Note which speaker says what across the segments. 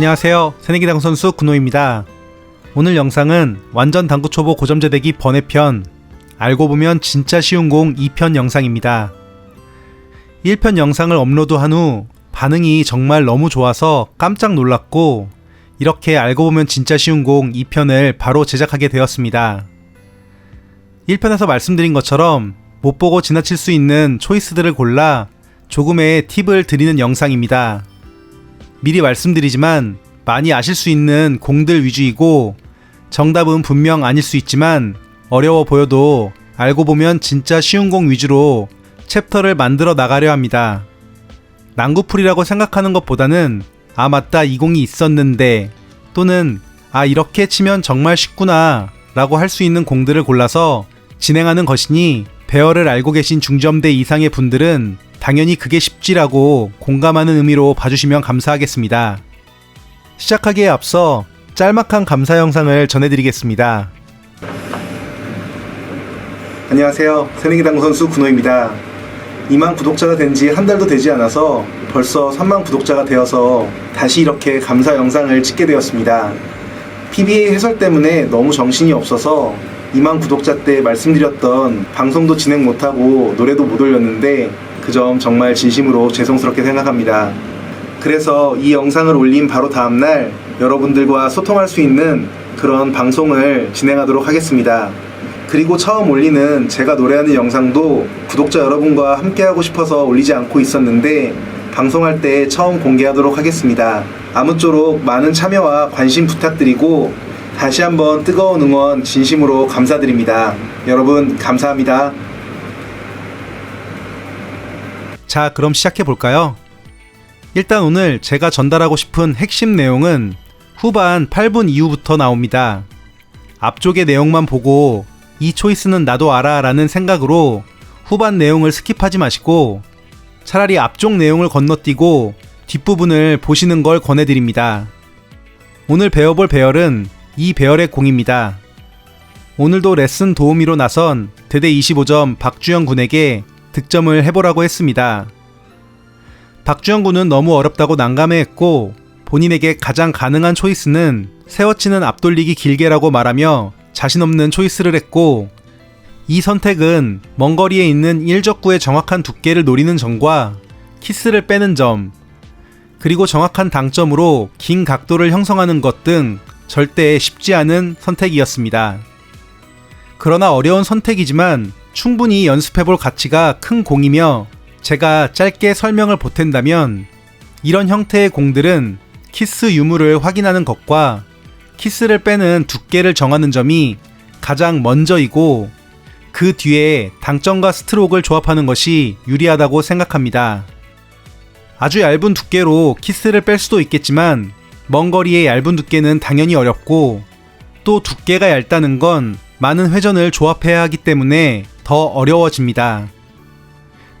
Speaker 1: 안녕하세요. 새내기 당구 선수 군호입니다. 오늘 영상은 완전 당구 초보 고점제 대기 번외편 알고 보면 진짜 쉬운 공 2편 영상입니다. 1편 영상을 업로드한 후 반응이 정말 너무 좋아서 깜짝 놀랐고 이렇게 알고 보면 진짜 쉬운 공 2편을 바로 제작하게 되었습니다. 1편에서 말씀드린 것처럼 못 보고 지나칠 수 있는 초이스들을 골라 조금의 팁을 드리는 영상입니다. 미리 말씀드리지만 많이 아실 수 있는 공들 위주이고 정답은 분명 아닐 수 있지만 어려워 보여도 알고 보면 진짜 쉬운 공 위주로 챕터를 만들어 나가려 합니다. 난구풀이라고 생각하는 것보다는 아 맞다 이 공이 있었는데 또는 아 이렇게 치면 정말 쉽구나 라고 할 수 있는 공들을 골라서 진행하는 것이니 배열을 알고 계신 중점대 이상의 분들은 당연히 그게 쉽지라고 공감하는 의미로 봐주시면 감사하겠습니다. 시작하기에 앞서 짤막한 감사 영상을 전해드리겠습니다. 안녕하세요. 새내기 당구 선수 군호입니다. 2만 구독자가 된 지 한 달도 되지 않아서 벌써 3만 구독자가 되어서 다시 이렇게 감사 영상을 찍게 되었습니다. PBA 해설 때문에 너무 정신이 없어서 2만 구독자 때 말씀드렸던 방송도 진행 못하고 노래도 못 올렸는데 그 점 정말 진심으로 죄송스럽게 생각합니다. 그래서 이 영상을 올린 바로 다음날 여러분들과 소통할 수 있는 그런 방송을 진행하도록 하겠습니다. 그리고 처음 올리는 제가 노래하는 영상도 구독자 여러분과 함께하고 싶어서 올리지 않고 있었는데 방송할 때 처음 공개하도록 하겠습니다. 아무쪼록 많은 참여와 관심 부탁드리고 다시 한번 뜨거운 응원 진심으로 감사드립니다. 여러분 감사합니다. 자, 그럼 시작해 볼까요? 일단 오늘 제가 전달하고 싶은 핵심 내용은 후반 8분 이후부터 나옵니다. 앞쪽의 내용만 보고 이 초이스는 나도 알아 라는 생각으로 후반 내용을 스킵하지 마시고 차라리 앞쪽 내용을 건너뛰고 뒷부분을 보시는 걸 권해드립니다. 오늘 배워볼 배열은 이 배열의 공입니다. 오늘도 레슨 도우미로 나선 대대 25점 박주영 군에게 득점을 해보라고 했습니다. 박주영 군은 너무 어렵다고 난감해했고 본인에게 가장 가능한 초이스는 세워치는 앞돌리기 길게라고 말하며 자신 없는 초이스를 했고 이 선택은 먼 거리에 있는 1적구의 정확한 두께를 노리는 점과 키스를 빼는 점 그리고 정확한 당점으로 긴 각도를 형성하는 것 등 절대 쉽지 않은 선택이었습니다. 그러나 어려운 선택이지만 충분히 연습해볼 가치가 큰 공이며 제가 짧게 설명을 보탠다면 이런 형태의 공들은 키스 유무를 확인하는 것과 키스를 빼는 두께를 정하는 점이 가장 먼저이고 그 뒤에 당점과 스트로크를 조합하는 것이 유리하다고 생각합니다. 아주 얇은 두께로 키스를 뺄 수도 있겠지만 먼 거리의 얇은 두께는 당연히 어렵고 또 두께가 얇다는 건 많은 회전을 조합해야 하기 때문에 더 어려워집니다.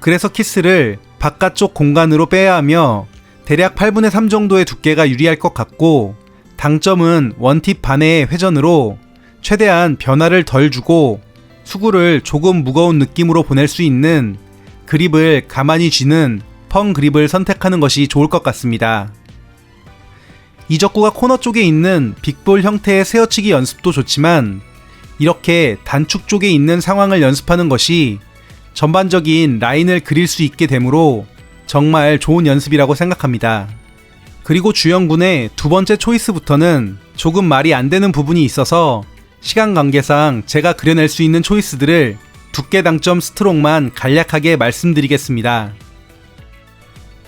Speaker 1: 그래서 키스를 바깥쪽 공간으로 빼야 하며 대략 8분의 3 정도의 두께가 유리할 것 같고 당점은 원팁 반의 회전으로 최대한 변화를 덜 주고 수구를 조금 무거운 느낌으로 보낼 수 있는 그립을 가만히 쥐는 펑 그립을 선택하는 것이 좋을 것 같습니다. 이적구가 코너 쪽에 있는 빅볼 형태의 세어치기 연습도 좋지만 이렇게 단축 쪽에 있는 상황을 연습하는 것이 전반적인 라인을 그릴 수 있게 되므로 정말 좋은 연습이라고 생각합니다. 그리고 주영군의 두 번째 초이스부터는 조금 말이 안 되는 부분이 있어서 시간 관계상 제가 그려낼 수 있는 초이스들을 두께 당점 스트롱만 간략하게 말씀드리겠습니다.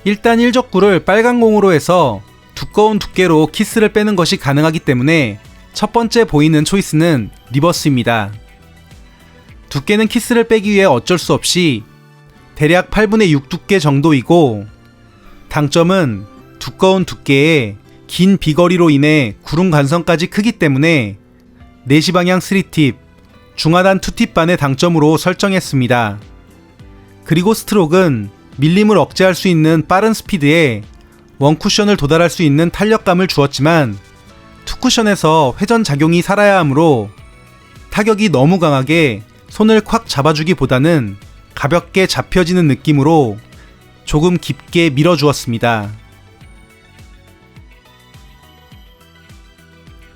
Speaker 1: 일단 1적구를 빨간 공으로 해서 두꺼운 두께로 키스를 빼는 것이 가능하기 때문에 첫 번째 보이는 초이스는 리버스입니다. 두께는 키스를 빼기 위해 어쩔 수 없이 대략 8분의 6 두께 정도이고 당점은 두꺼운 두께에 긴 비거리로 인해 구름 간선까지 크기 때문에 4시 방향 3팁, 중하단 2팁 반의 당점으로 설정했습니다. 그리고 스트록은 밀림을 억제할 수 있는 빠른 스피드에 원쿠션을 도달할 수 있는 탄력감을 주었지만 투쿠션에서 회전 작용이 살아야 하므로 타격이 너무 강하게 손을 콱 잡아주기보다는 가볍게 잡혀지는 느낌으로 조금 깊게 밀어주었습니다.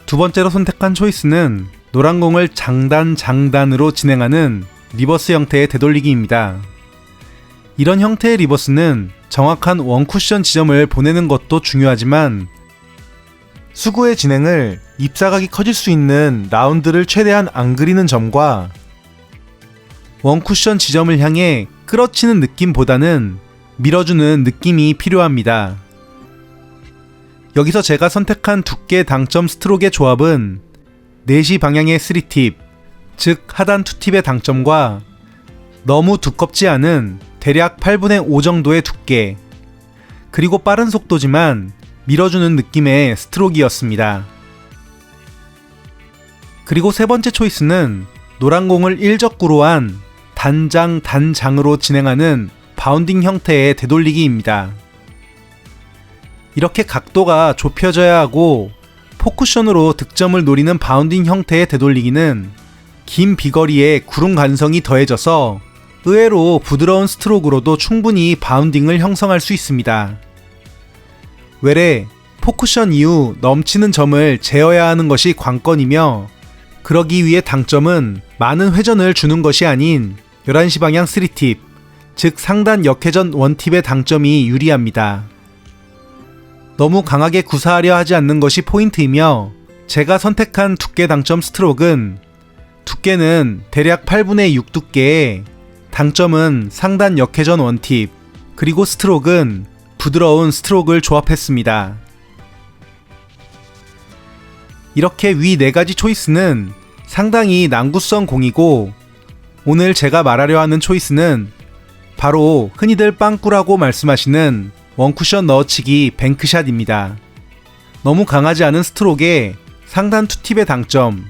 Speaker 1: 두 번째로 선택한 초이스는 노란 공을 장단 장단으로 진행하는 리버스 형태의 되돌리기입니다. 이런 형태의 리버스는 정확한 원쿠션 지점을 보내는 것도 중요하지만 수구의 진행을 입사각이 커질 수 있는 라운드를 최대한 안 그리는 점과 원쿠션 지점을 향해 끌어치는 느낌보다는 밀어주는 느낌이 필요합니다. 여기서 제가 선택한 두께 당점 스트로크의 조합은 4시 방향의 3팁, 즉 하단 2팁의 당점과 너무 두껍지 않은 대략 8분의 5 정도의 두께, 그리고 빠른 속도지만 밀어주는 느낌의 스트로크이었습니다. 그리고 세 번째 초이스는 노란 공을 1적구로 한 단장 단장으로 진행하는 바운딩 형태의 되돌리기입니다. 이렇게 각도가 좁혀져야 하고 포쿠션으로 득점을 노리는 바운딩 형태의 되돌리기는 긴 비거리에 구름 간성이 더해져서 의외로 부드러운 스트로크로도 충분히 바운딩을 형성할 수 있습니다. 외래 포쿠션 이후 넘치는 점을 제어해야 하는 것이 관건이며 그러기 위해 당점은 많은 회전을 주는 것이 아닌 11시 방향 3팁, 즉 상단 역회전 원팁의 당점이 유리합니다. 너무 강하게 구사하려 하지 않는 것이 포인트이며 제가 선택한 두께 당점 스트로크는 두께는 대략 8분의 6 두께에 당점은 상단 역회전 원팁 그리고 스트로크는 부드러운 스트로크를 조합했습니다. 이렇게 위 네 가지 초이스는 상당히 난구성 공이고 오늘 제가 말하려 하는 초이스는 바로 흔히들 빵꾸라고 말씀하시는 원쿠션 넣어치기 뱅크샷입니다. 너무 강하지 않은 스트로크에 상단 투팁의 당점,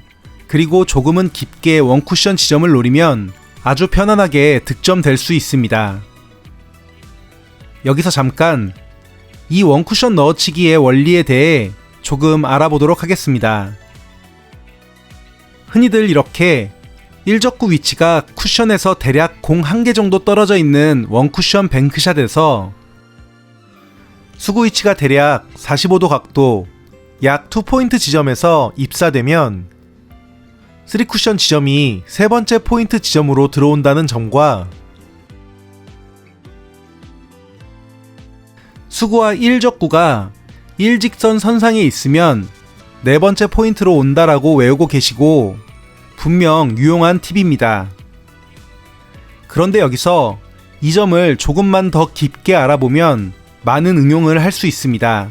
Speaker 1: 그리고 조금은 깊게 원쿠션 지점을 노리면 아주 편안하게 득점될 수 있습니다. 여기서 잠깐 이 원쿠션 넣어치기의 원리에 대해 조금 알아보도록 하겠습니다. 흔히들 이렇게 1적구 위치가 쿠션에서 대략 공 한 개 정도 떨어져 있는 원쿠션 뱅크샷에서 수구 위치가 대략 45도 각도 약 2포인트 지점에서 입사되면 3쿠션 지점이 세 번째 포인트 지점으로 들어온다는 점과 수구와 1적구가 1직선 선상에 있으면 네 번째 포인트로 온다라고 외우고 계시고 분명 유용한 팁입니다. 그런데 여기서 이 점을 조금만 더 깊게 알아보면 많은 응용을 할 수 있습니다.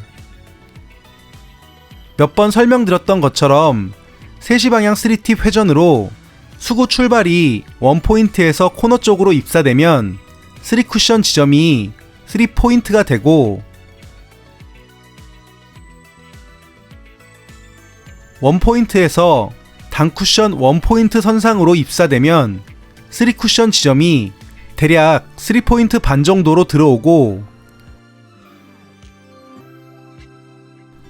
Speaker 1: 몇 번 설명드렸던 것처럼 3시 방향 3팁 회전으로 수구 출발이 원포인트에서 코너 쪽으로 입사되면 3쿠션 지점이 3포인트가 되고 원포인트에서 단쿠션 원포인트 선상으로 입사되면 3쿠션 지점이 대략 3포인트 반 정도로 들어오고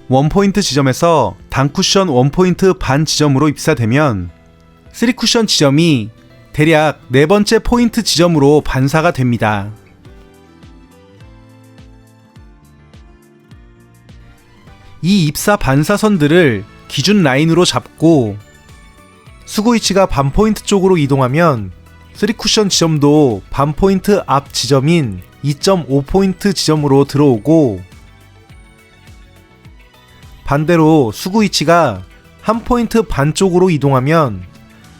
Speaker 1: 원포인트 지점에서 단쿠션 원포인트 반 지점으로 입사되면 3쿠션 지점이 대략 네 번째 포인트 지점으로 반사가 됩니다. 이 입사 반사선들을 기준 라인으로 잡고 수구 위치가 반 포인트 쪽으로 이동하면 3쿠션 지점도 반 포인트 앞 지점인 2.5포인트 지점으로 들어오고 반대로 수구 위치가 한 포인트 반 쪽으로 이동하면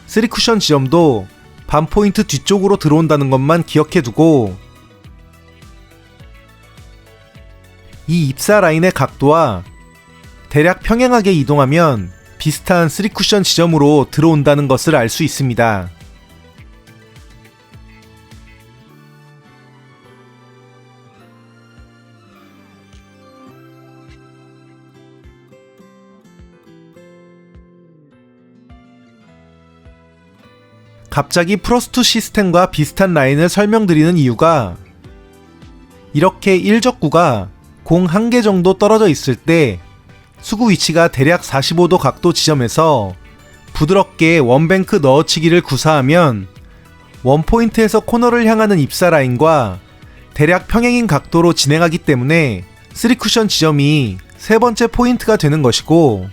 Speaker 1: 3쿠션 지점도 반 포인트 뒤쪽으로 들어온다는 것만 기억해 두고 이 입사 라인의 각도와 대략 평행하게 이동하면 비슷한 3쿠션 지점으로 들어온다는 것을 알 수 있습니다. 갑자기 프로스트 시스템과 비슷한 라인을 설명드리는 이유가 이렇게 1적구가 공 한 개 정도 떨어져 있을 때 수구 위치가 대략 45도 각도 지점에서 부드럽게 원뱅크 넣어치기를 구사하면 원포인트에서 코너를 향하는 입사 라인과 대략 평행인 각도로 진행하기 때문에 3쿠션 지점이 세 번째 포인트가 되는 것이고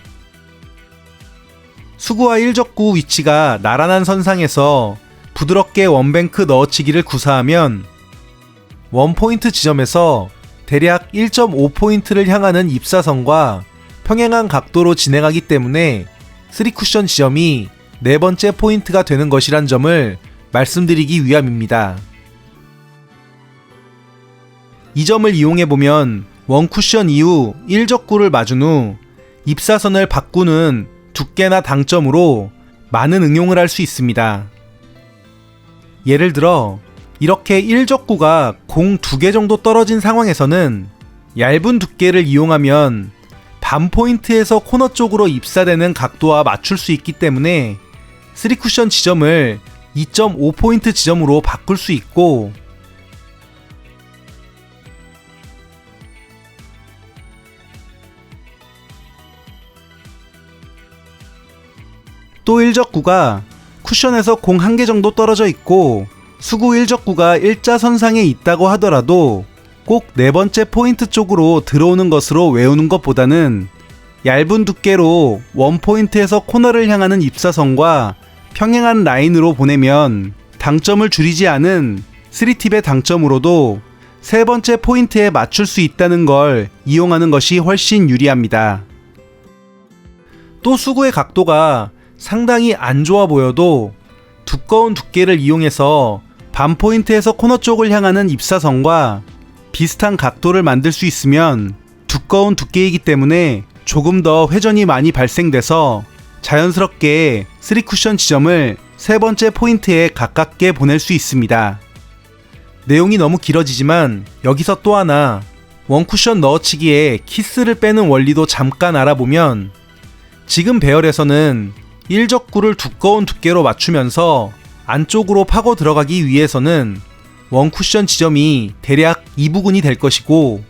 Speaker 1: 수구와 일적구 위치가 나란한 선상에서 부드럽게 원뱅크 넣어치기를 구사하면 원포인트 지점에서 대략 1.5포인트를 향하는 입사선과 평행한 각도로 진행하기 때문에 3쿠션 지점이 네 번째 포인트가 되는 것이란 점을 말씀드리기 위함입니다. 이 점을 이용해보면 원쿠션 이후 1적구를 맞은 후 입사선을 바꾸는 두께나 당점으로 많은 응용을 할 수 있습니다. 예를 들어 이렇게 1적구가 공두개 정도 떨어진 상황에서는 얇은 두께를 이용하면 반 포인트에서 코너 쪽으로 입사되는 각도와 맞출 수 있기 때문에 3쿠션 지점을 2.5포인트 지점으로 바꿀 수 있고 또 1적구가 쿠션에서 공 한 개 정도 떨어져 있고 수구 1적구가 일자선상에 있다고 하더라도 꼭 네 번째 포인트 쪽으로 들어오는 것으로 외우는 것보다는 얇은 두께로 원 포인트에서 코너를 향하는 입사선과 평행한 라인으로 보내면 당점을 줄이지 않은 3팁의 당점으로도 세 번째 포인트에 맞출 수 있다는 걸 이용하는 것이 훨씬 유리합니다. 또 수구의 각도가 상당히 안 좋아 보여도 두꺼운 두께를 이용해서 반 포인트에서 코너 쪽을 향하는 입사선과 비슷한 각도를 만들 수 있으면 두꺼운 두께이기 때문에 조금 더 회전이 많이 발생돼서 자연스럽게 3쿠션 지점을 세 번째 포인트에 가깝게 보낼 수 있습니다. 내용이 너무 길어지지만 여기서 또 하나 원쿠션 넣어치기에 키스를 빼는 원리도 잠깐 알아보면 지금 배열에서는 1적구를 두꺼운 두께로 맞추면서 안쪽으로 파고 들어가기 위해서는 원쿠션 지점이 대략 이 부근이 될 것이고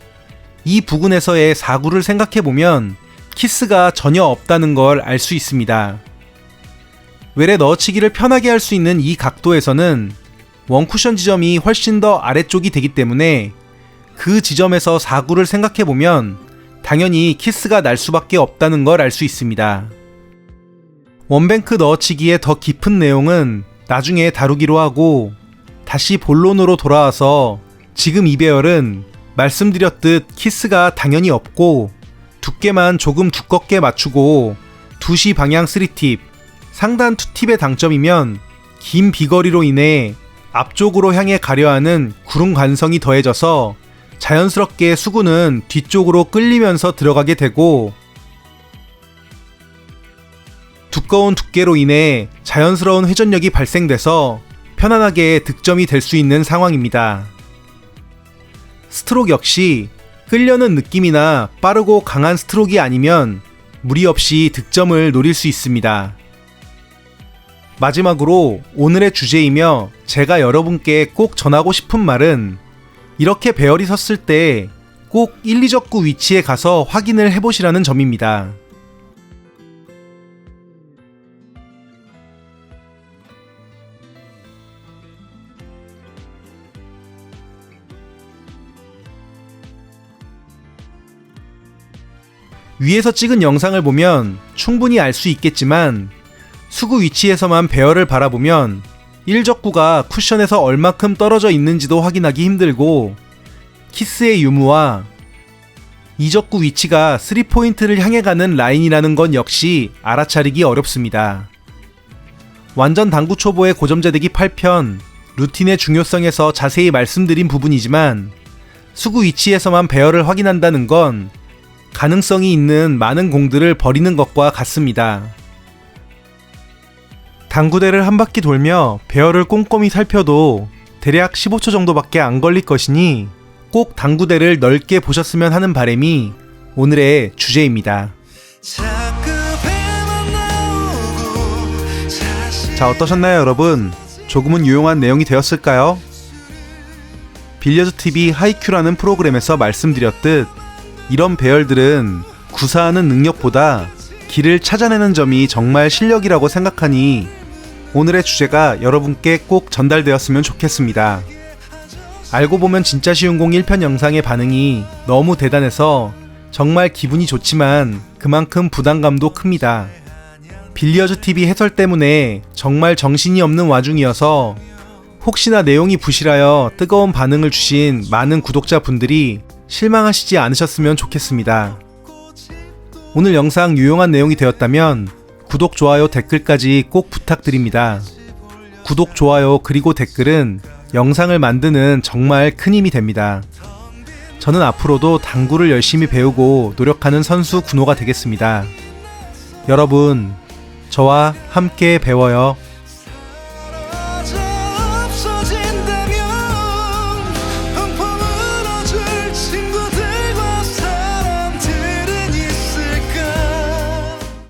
Speaker 1: 이 부근에서의 4구를 생각해보면 키스가 전혀 없다는 걸 알 수 있습니다. 외래 넣어치기를 편하게 할 수 있는 이 각도에서는 원쿠션 지점이 훨씬 더 아래쪽이 되기 때문에 그 지점에서 4구를 생각해보면 당연히 키스가 날 수밖에 없다는 걸 알 수 있습니다. 원뱅크 넣어치기의 더 깊은 내용은 나중에 다루기로 하고 다시 본론으로 돌아와서 지금 이 배열은 말씀드렸듯 키스가 당연히 없고 두께만 조금 두껍게 맞추고 2시 방향 3팁, 상단 2팁의 당점이면 긴 비거리로 인해 앞쪽으로 향해 가려 하는 구름 관성이 더해져서 자연스럽게 수구는 뒤쪽으로 끌리면서 들어가게 되고 두꺼운 두께로 인해 자연스러운 회전력이 발생돼서 편안하게 득점이 될 수 있는 상황입니다. 스트로크 역시 끌려는 느낌이나 빠르고 강한 스트로크가 아니면 무리 없이 득점을 노릴 수 있습니다. 마지막으로 오늘의 주제이며 제가 여러분께 꼭 전하고 싶은 말은 이렇게 배열이 섰을 때 꼭 1, 2적구 위치에 가서 확인을 해보시라는 점입니다. 위에서 찍은 영상을 보면 충분히 알 수 있겠지만 수구 위치에서만 배열을 바라보면 1적구가 쿠션에서 얼마큼 떨어져 있는지도 확인하기 힘들고 키스의 유무와 2적구 위치가 3포인트를 향해 가는 라인이라는 건 역시 알아차리기 어렵습니다. 완전 당구 초보의 고점자되기 8편 루틴의 중요성에서 자세히 말씀드린 부분이지만 수구 위치에서만 배열을 확인한다는 건 가능성이 있는 많은 공들을 버리는 것과 같습니다. 당구대를 한 바퀴 돌며 배열을 꼼꼼히 살펴도 대략 15초 정도밖에 안 걸릴 것이니 꼭 당구대를 넓게 보셨으면 하는 바람이 오늘의 주제입니다. 자, 어떠셨나요, 여러분? 조금은 유용한 내용이 되었을까요? 빌려드 TV 하이큐라는 프로그램에서 말씀드렸듯 이런 배열들은 구사하는 능력보다 길을 찾아내는 점이 정말 실력이라고 생각하니 오늘의 주제가 여러분께 꼭 전달되었으면 좋겠습니다. 알고 보면 진짜 쉬운 공 1편 영상의 반응이 너무 대단해서 정말 기분이 좋지만 그만큼 부담감도 큽니다. 빌리어즈 TV 해설 때문에 정말 정신이 없는 와중이어서 혹시나 내용이 부실하여 뜨거운 반응을 주신 많은 구독자분들이 실망하시지 않으셨으면 좋겠습니다. 오늘 영상 유용한 내용이 되었다면 구독, 좋아요, 댓글까지 꼭 부탁드립니다. 구독, 좋아요, 그리고 댓글은 영상을 만드는 정말 큰 힘이 됩니다. 저는 앞으로도 당구를 열심히 배우고 노력하는 선수 군호가 되겠습니다. 여러분, 저와 함께 배워요.